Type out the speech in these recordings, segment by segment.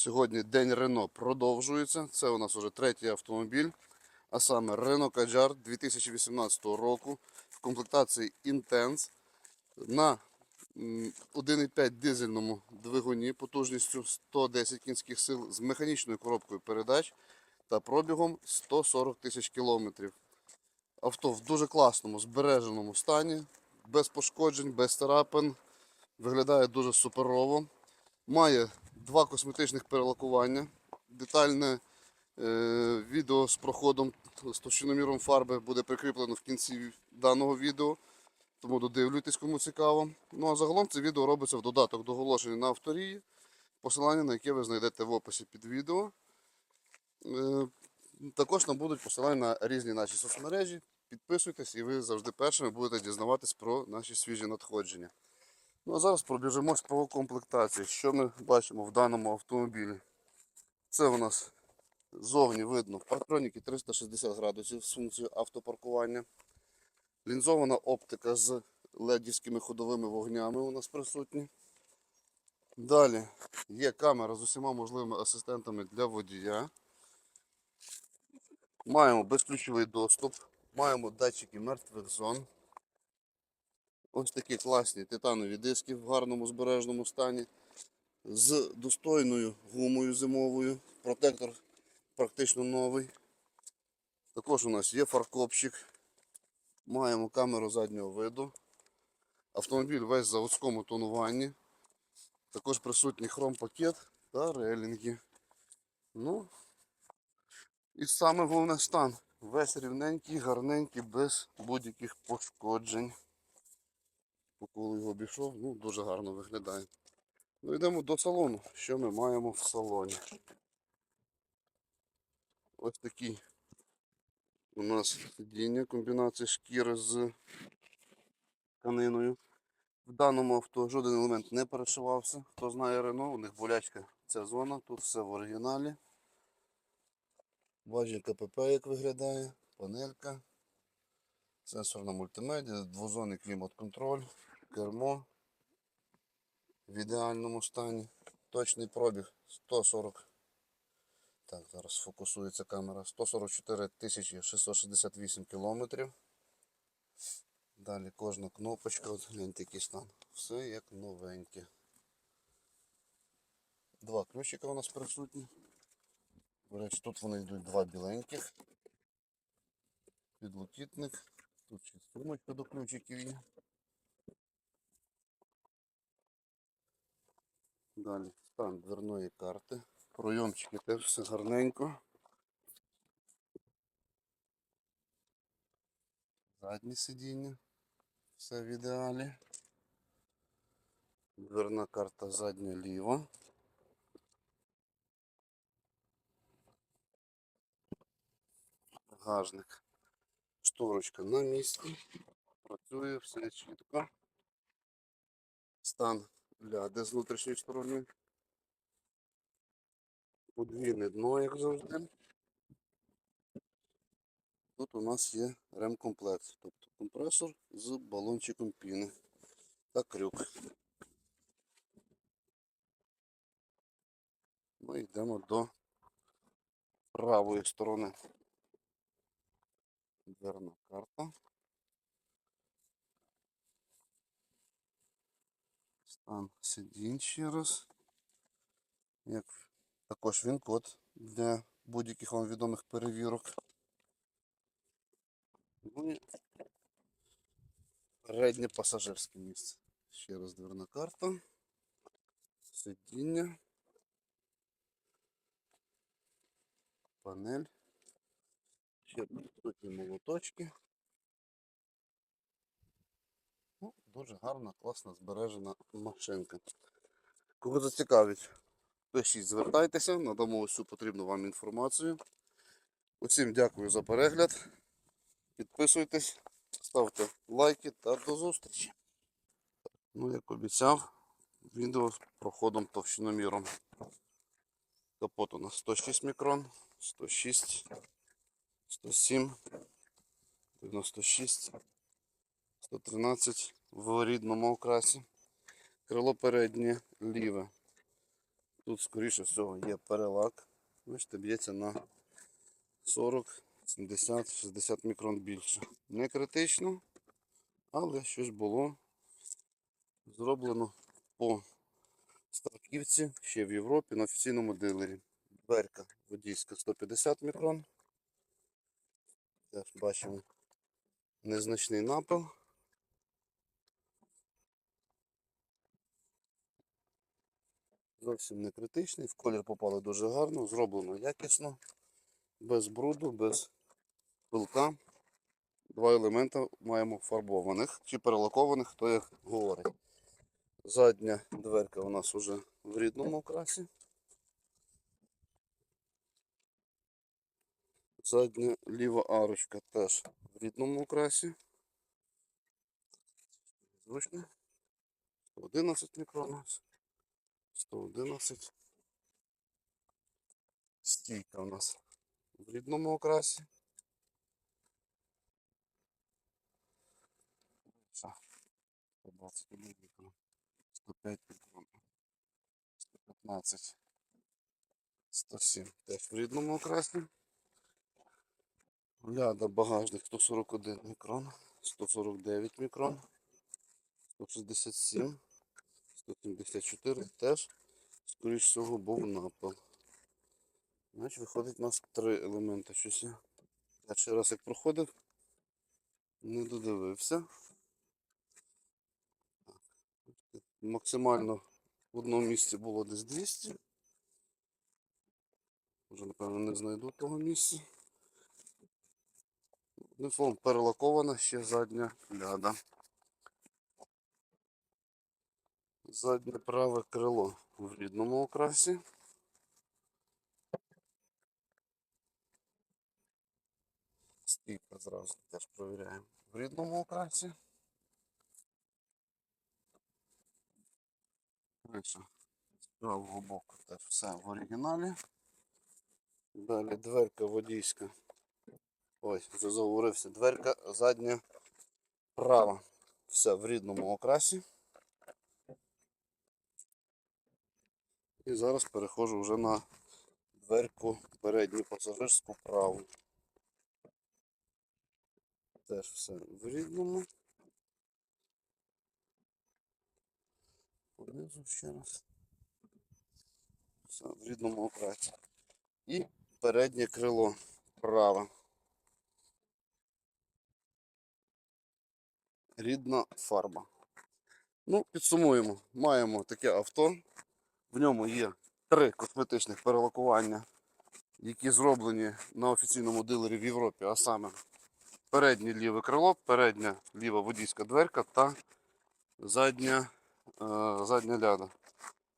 Сьогодні день Рено продовжується. Це у нас вже третій автомобіль, а саме Renault Kadjar 2018 року в комплектації Intense на 1,5 дизельному двигуні потужністю 110 кінських сил з механічною коробкою передач та пробігом 140 тисяч кілометрів. Авто в дуже класному збереженому стані, без пошкоджень, без царапин. Виглядає дуже суперово. Має два косметичних перелакування. Детальне е, відео з проходом з товщиноміром фарби буде прикріплено в кінці даного відео. Тому додивлюйтесь, кому цікаво. Ну а загалом це відео робиться в додаток до оголошення на авторії, посилання на яке ви знайдете в описі під відео. Е, також нам будуть посилання на різні наші соцмережі. Підписуйтесь і ви завжди першими будете дізнаватись про наші свіжі надходження. Ну а зараз пробіжимось по комплектації. Що ми бачимо в даному автомобілі? Це у нас зовні видно парктроніки 360 градусів з функцією автопаркування. Лінзована оптика з ледівськими ходовими вогнями у нас присутні. Далі є камера з усіма можливими асистентами для водія. Маємо безключовий доступ, маємо датчики мертвих зон. Ось такі класні титанові диски в гарному збережному стані. З достойною гумою зимовою. Протектор практично новий. Також у нас є фаркопчик. Маємо камеру заднього виду. Автомобіль весь в заводському тонуванні. Також присутній хром-пакет та релінги. Ну, і саме головне стан. Весь рівненький, гарненький, без будь-яких пошкоджень. По його обійшов, ну дуже гарно виглядає. Ну йдемо до салону. Що ми маємо в салоні? Ось такі у нас сидіння, комбінація шкіри з тканиною. В даному авто жоден елемент не перешивався. Хто знає Рено, у них болячка ця зона, тут все в оригіналі. Бачимо КПП, як виглядає, панелька, сенсорна мультимедіа, двозонний клімат-контроль, кермо в ідеальному стані. Точний пробіг 140. Так, зараз фокусується камера. 144 668 кілометрів. Далі кожна кнопочка, от гляньте який стан. Все як новеньке. Два ключика у нас присутні. Речі, тут вони йдуть два біленьких. Підлокітник. Тут ще сумочка до ключиків є. Далі стан дверної карти. Пройомчики теж все гарненько. Заднє сидіння. Все в ідеалі. Дверна карта задня ліва. Багажник. Шторочка на місці. Працює все чітко. Стан ляди з внутрішньої сторони. Подвійне дно, як завжди. Тут у нас є ремкомплект, тобто компресор з балончиком піни та крюк. Ми йдемо до правої сторони. Дверна карта. Стан сидінь ще раз. Як також він код для будь-яких вам відомих перевірок. Ну і переднє пасажирське місце. Ще раз дверна карта. Сидіння. Панель. Ще присутні молоточки. Ну, дуже гарна, класна збережена машинка. Кого зацікавить, пишіть, звертайтеся, надамо всю потрібну вам інформацію. Усім дякую за перегляд. Підписуйтесь, ставте лайки та до зустрічі. Ну, як обіцяв, відео з проходом товщиноміром. Капот у нас 106 мікрон, 106, 107, 96, 113 в рідному окрасі. Крило переднє ліве. Тут, скоріше всього, є перелак. Бачите, б'ється на 40, 70, 60 мікрон більше. Не критично, але щось було зроблено по Старківці, ще в Європі на офіційному дилері. Дверка водійська 150 мікрон. Теж бачимо незначний напил. Зовсім не критичний, в колір попало дуже гарно, зроблено якісно, без бруду, без пилка. Два елемента маємо фарбованих чи перелакованих, хто як говорить. Задня дверка у нас уже в рідному окрасі. Задня ліва арочка теж в рідному окрасі. Зручно. 111 мікрон. У нас. 111. Стійка у нас в рідному окрасі. Все. 121 мікрон. 105 мікрон. 115. 107. Теж в рідному окрасі. Ляда багажник 141 мікрон, 149 мікрон, 167, 174 теж, скоріш всього, був напал. Значить, виходить у нас три елементи. Щось перший раз як проходив, не додивився. Максимально в одному місці було десь 200. Вже, напевно, не знайду того місця. Одним словом, перелакована ще задня ляда. Заднє праве крило в рідному окрасі. Стійка зразу теж провіряємо. В рідному окрасі. З правого боку теж все в оригіналі. Далі дверка водійська. Ой, вже заговорився. Дверка задня права. Все в рідному окрасі. І зараз переходжу вже на дверку передню пасажирську праву. Теж все в рідному. Понизу ще раз. Все в рідному окрасі. І переднє крило праве. рідна фарба. Ну, підсумуємо. Маємо таке авто. В ньому є три косметичних перелакування, які зроблені на офіційному дилері в Європі, а саме переднє ліве крило, передня ліва водійська дверка та задня, е, задня ляда.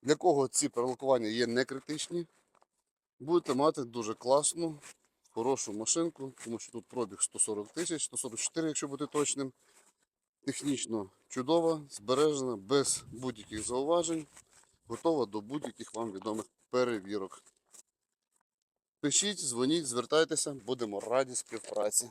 Для кого ці перелакування є не критичні, будете мати дуже класну, хорошу машинку, тому що тут пробіг 140 тисяч, 144, якщо бути точним. Технічно чудова, збережена, без будь-яких зауважень, готова до будь-яких вам відомих перевірок. Пишіть, дзвоніть, звертайтеся, будемо раді співпраці.